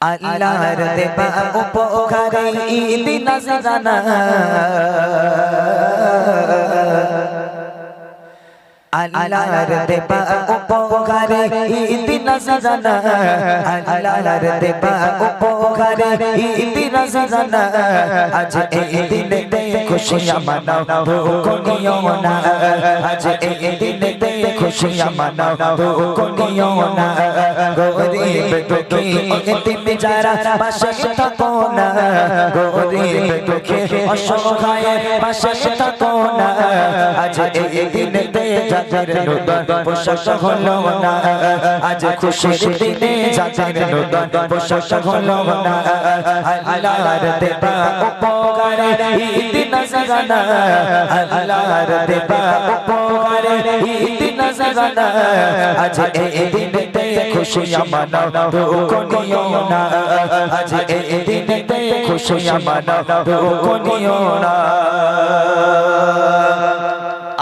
আল্লাহর দেবা উপকারে ঈদ নজরানা আল্লাহর দেবা উপকারে ঈদ নজরানা আল্লাহর দেবা উপকারে ঈদ নজরানা আজ এই দিনে খুশিয়াঁ মানাও ভুকো নিও না। আজ এই দিনে খুশিয়াঁ মানাও ভুকো নিও না গরিব দুঃখী এতিম যারা পাশে থাকো না গরিব দুঃখী অসহায় পাশে থাকো না আজ এই দিনে যাদের নূতন পোশাক হলো না আজ খুশির দিনে যাদের নূতন পোশাক হলো না আল্লাহর দেবা উপকারে ঈদ নজরানা আল্লাহর দেবা উপকারে ঈদ নজরানা আজ এই দিনেতে খুশিয়াঁ মানাও দুঃখ নিও না। আজ এই দিনেতে খুশিয়াঁ মানাও দুঃখ নিও না।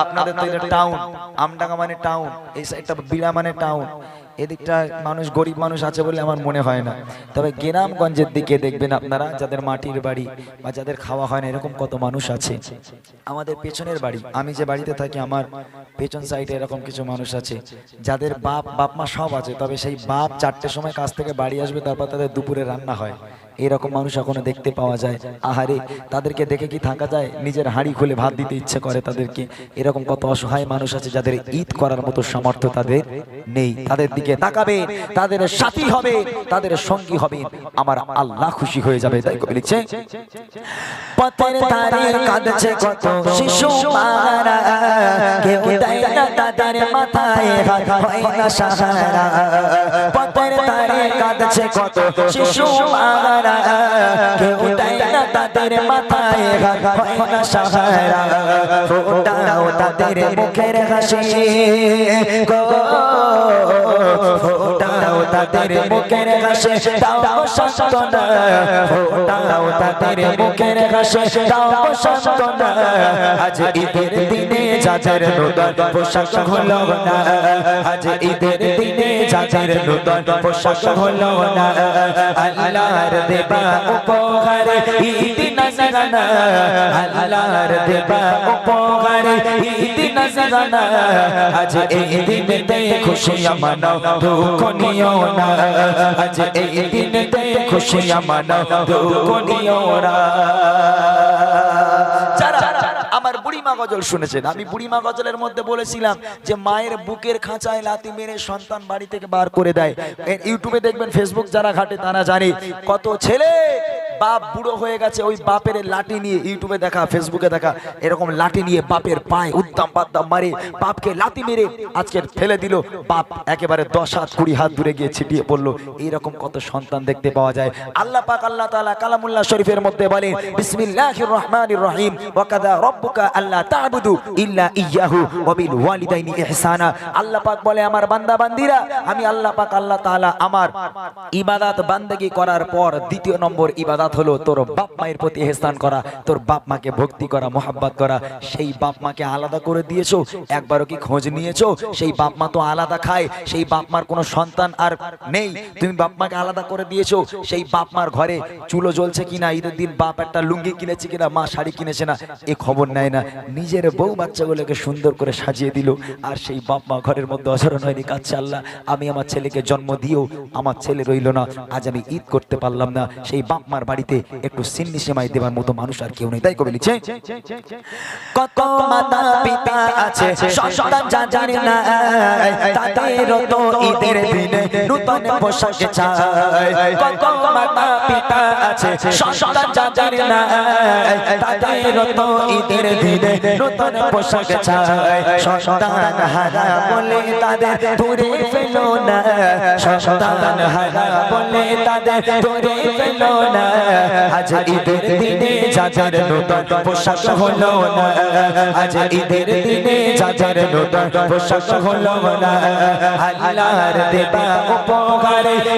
আপনাদের তো এটা টাউন আমডাঙ্গা মানে টাউন এই সাইডটা বিড়া মানে টাউন এদিকটা মানুষ গরিব মানুষ আছে বলে আমার মনে হয় না। তবে গ্রামগঞ্জের দিকে দেখবেন আপনারা, যাদের মাটির বাড়ি বা যাদের খাওয়া হয় না, এরকম কত মানুষ আছে। আমাদের পেছনের বাড়ি, আমি যে বাড়িতে থাকি, আমার পেছন সাইডে এরকম কিছু মানুষ আছে। যাদের বাপ বাপ, মা সব আছে, তবে সেই বাপ চারটের সময় কাছ থেকে বাড়ি আসবে, তারপর তাদের দুপুরে রান্না হয়। এরকম মানুষ এখনও দেখতে পাওয়া যায়। আহারে, তাদেরকে দেখে কি থাকা যায়? নিজের হাঁড়ি খুলে ভাত দিতে ইচ্ছে করে তাদেরকে। এরকম কত অসহায় মানুষ আছে যাদের ঈদ করার মতো সামর্থ্য তাদের নেই। তাদের দিকে তাকাবে, তাদের সাথী হবে, তাদের সঙ্গী হবে। আমার আল্লাহ খুশি হয়ে যাবে, তাই কবি লিখছে, পথের ধারে কাঁদছে কত শিশু মারা। কত শিশু মারা। কেউ দেয় না তাদের মাথায় হয় না সাহারা। ফোটাও তাদের মুখের হাসি ফোটাও তাদের মুখের হাসি, দাও সান্তনা ফোটাও তাদের মুখের হাসি, দাও সান্তনা আজ ঈদের দিনে যাদের নূতন পোশাক হলো না, আজ ঈদের দিনে যাদের নূতন পোশাক হলো না, আল্লাহর দেবা উপহারে ঈদ নজরানা আল্লাহর দেবা উপহারে ঈদ নজরানা আজ এই দিনেতে খুশিয়াঁ মানাও দুঃখ নিও না আজ এই দিনেতে খুশিয়াঁ মানাও দুঃখ নিও না গজল শুনেছেন। আমি বুড়িমা গজলের মধ্যে বলেছিলাম যে মায়ের বুকের খাঁচায় লাতি মেরে সন্তান বাড়ি থেকে বার করে দেয়। ইউটিউবে দেখবেন ফেসবুক যারা ঘাটে তারা জানে কত ছেলে বাপ বুড়ো হয়ে গেছে, ওই বাপের লাঠি নিয়ে ইউটিউবে দেখা ফেসবুকে দেখা, এরকম লাঠি নিয়ে বাপের পায়ে উদ্দাম পাদ্দাম মারে, বাপকে লাতি মেরে আজকে ফেলে দিল। বাপ একেবারে দশ হাত কুড়ি হাত দূরে গিয়ে ছিটিয়ে পড়ল। এইরকম কত সন্তান দেখতে পাওয়া যায়। আল্লাহ পাক, আল্লাহ তাআলা কালামুল্লাহ শরীফের মধ্যে বলেন, বিসমিল্লাহির রহমানির রহিম, ওয়া কাদা রাব্বুকা আল্লা তা'বুদু ইল্লা ইয়াহু, ওয়া বিল ওয়ালিদাইনি ইহসানা। আল্লাহ পাক বলে, আমার বান্দা বান্দিরা, আমি আল্লাহ পাক, আল্লাহ তাআলা আমার ইবাদত বান্দেগি করার পর দ্বিতীয় নম্বর ইবাদত হলো তোর বাপ মায়ের প্রতি ইহসান করা, তোর বাপ মাকে ভক্তি করা, মোহাব্বত করা। সেই বাপ মাকে আলাদা করে দিয়েছ, একবারও কি খোঁজ নিয়েছো? সেই বাপ মা তো আলাদা খায়, সেই বাপ মার কোনো সন্তান আর নেই। তুমি বাপ মাকে আলাদা করে দিয়েছ, সেই বাপ মার ঘরে চুলো জ্বলছে কিনা? ঈদের দিন বাপ একটা লুঙ্গি কিনেছে কিনা? মা শাড়ি কিনেছে না? এ খবর নেয় না। নিজের বউ বাচ্চাগুলোকে সুন্দর করে সাজিয়ে দিল। আর সেই বাপ মা ঘরের মধ্যে অঝরণ হয়নি। কাচ্ছে আল্লাহ, আমি আমার ছেলেকে জন্ম দিয়েও আমার ছেলে রইল না, আজ আমি ঈদ করতে পারলাম না। সেই বাপ মার বাড়িতে একটু সিন্নি সেমাই দেওয়ার মতো মানুষ আর কেউ নেই। তাই কবে লিখছে, কত মাতা পিতা আছে, সন্তান যা জানে না তাদেরও তো ঈদের দিনে নূতন পোশাক চায় কত মাতা পিতা আছে, সন্তান যা জানে না তাদেরও তো ঈদের দিনে নূতন পোশাক চায় সন্তান হারা বলে তাদের দূরে ফেলো না সন্তান হারা বলে তাদের তোরে ফেলো না। আজ ঈদের দিনে যাদের নতুন পোশাক হলো না। আজ ঈদের দিনে যাদের নতুন পোশাক হলো না। আল্লাহর দেবা উপকারে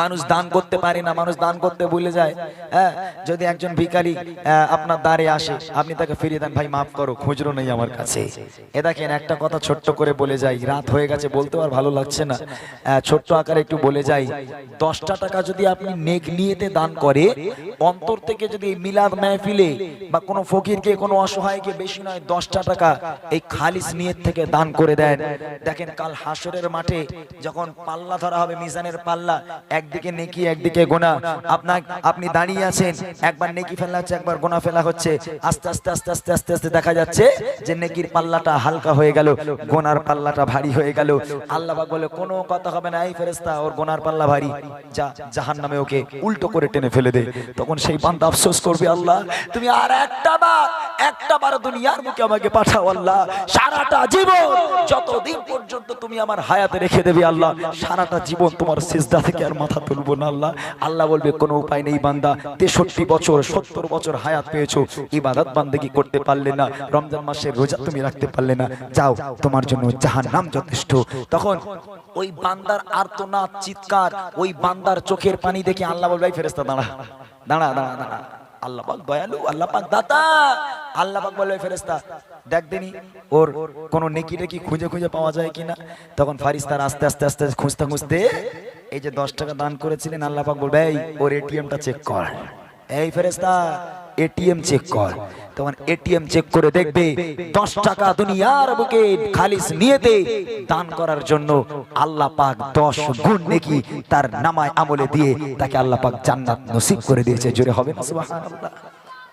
মানুষ দান করতে পারে না মানুষ দান করতে ভুলে যায়। হ্যাঁ যদি একজন আহ, আপনার দ্বারে আসে আপনি তাকে ফিরিয়ে দেন ভাই মাফ করো খুচরো নেই আমার কাছে। এ দেখেন একটা কথা ছোট্ট করে বলে যাই রাত হয়ে গেছে বলতে আর ভালো লাগছে না। ছোট্ট আকারে একটু বলে যাই দশটা টাকা যদি আপনি নেক নিয়েতে দান করে অন্তর থেকে যদি মিলাদ মেহফিলে বা কোনো ফকিরকে কোনো অসহায়কে বেশি নয় দশটা টাকা এই খালিস নিয়ত থেকে দান করে দেন। দেখেন কাল হাসরের মাঠে যখন পাল্লা ধরা হবে মিজানের পাল্লা একদিকে নেকি, একদিকে গোনা আপনার আপনি দাঁড়িয়ে আছেন, একবার নেকি ফেলা হচ্ছে, একবার গোনা ফেলা হচ্ছে। আস্তে আস্তে আস্তে আস্তে আস্তে আস্তে দেখা যাচ্ছে যে নেকির পাল্লাটা হালকা হয়ে গেল, গোনার পাল্লাটা ভারী হয়ে গেল। আল্লাহ বলে, কোনো কথা হবে না, এই ফেরেস্তা ওর গোনার পাল্লা ভারী। যা জাহান নামে ওকে উল্টো করে টেনে ফেলে দে। তখন সেই বান্দা আফসোস করবে, আল্লাহ, তুমি আর একটা বার একটা বার দুনিয়ার মুখে আমাকে পাঠাও, আল্লাহ। সারাটা জীবন, যতদিন পর্যন্ত তুমি আমার হায়াতে রেখে দেবে, আল্লাহ, সারাটা জীবন তোমার সিজদা থেকে আর মাথা তুলবো না আল্লাহ। আল্লাহ বলবে, কোনো উপায় নেই বান্দা, তেষট্টি বছর, সত্তর বছর হায়াত পেয়েছ, ইবাদত বান্দেগি করতে পারলে না, রমজান মাসের রোজা তুমি রাখতে পারলে না। যাও, তোমার জন্য জাহান নাম যথেষ্ট। তখন ওই বান্দার আর্তনাদ, চিৎকার, ওই বান্দার চোখের পানি দেখে আল্লাহ বলবে, "এই ফেরেশতা, দাঁড়া দাঁড়া দাঁড়া দাঁড়া। আল্লাহ দয়ালু, আল্লাহ দাতা। আল্লাহ পাক ফেরেশতা, দেখ দিনি ওর কোন নেকি টেকি খুঁজে খুঁজে পাওয়া যায় কিনা? তখন ফারিস্তার আস্তে আস্তে আস্তে, খুঁজতে খুঁজতে এই যে দশ টাকা দান করেছিলেন, আল্লাহ পাক বলবে, এই, ওর এটিএমটা চেক কর। এই ফেরেশতা, এটিএম চেক কর। তখন এটিএম চেক করে দেখবে, দশ টাকা দুনিয়ার বুকে খালিস নিয়েতে দান করার জন্য আল্লাহ পাক দশ গুণ নেকি তার নামায় আমলে দিয়ে তাকে আল্লাহ পাক জান্নাত নসিব করে দিয়েছে। জোরে হবে না, সুবহানাল্লাহ?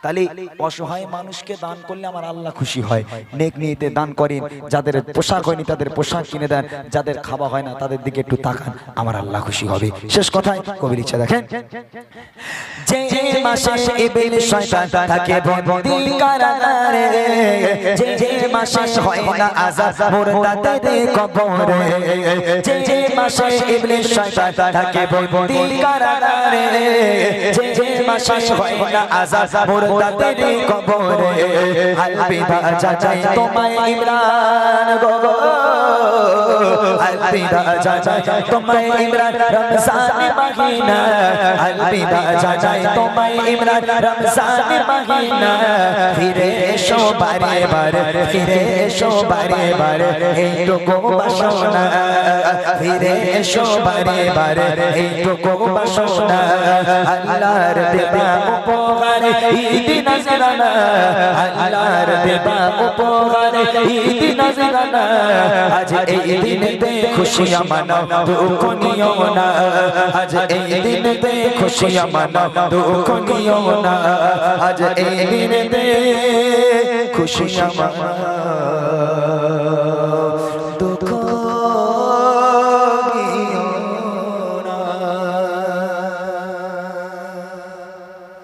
তাহলে অসহায় মানুষকে দান করলে আমার আল্লাহ খুশি হয়। নেক নিয়েতে দান করেন, যাদের পোশাক হয়নি তাদের পোশাক কিনে দেন, যাদের খাওয়া হয় না তাদের দিকে একটু তাকান, আমার আল্লাহ খুশি হবে। শেষ কথায় কবির ইচ্ছা দেখেন, যে মাসে শয়তান থাকে বন্দি কারাগারে যে যে মাসে হয় না আযাব মুরতাদের কবরে। আলবিদা চাচাই তোমায় ইমরান গো আলবিদা চাচাই তোমায় ইমরান রমজান মহিনা। আলবিদা চাচাই তোমায় ইমরান রমজান মহিনা। ফিরে এসো বারে বারে ফিরে এসো বারে বারে এইটুকু বাসনা। ফিরে এসো বারে বারে এইটুকু বাসনা। আল্লাহর দেবা উপহার ঈদ নজরানা। আল্লাহর দেবা উপহার ঈদ নজরানা। আজ এই দিনেতে খুশিয়াঁ মানাও দুঃখ নিও না। আজ এই দিনেতে খুশিয়া মানাও দুঃখ নিও না। আজ এই দিনেতে খুশিয়া মানাও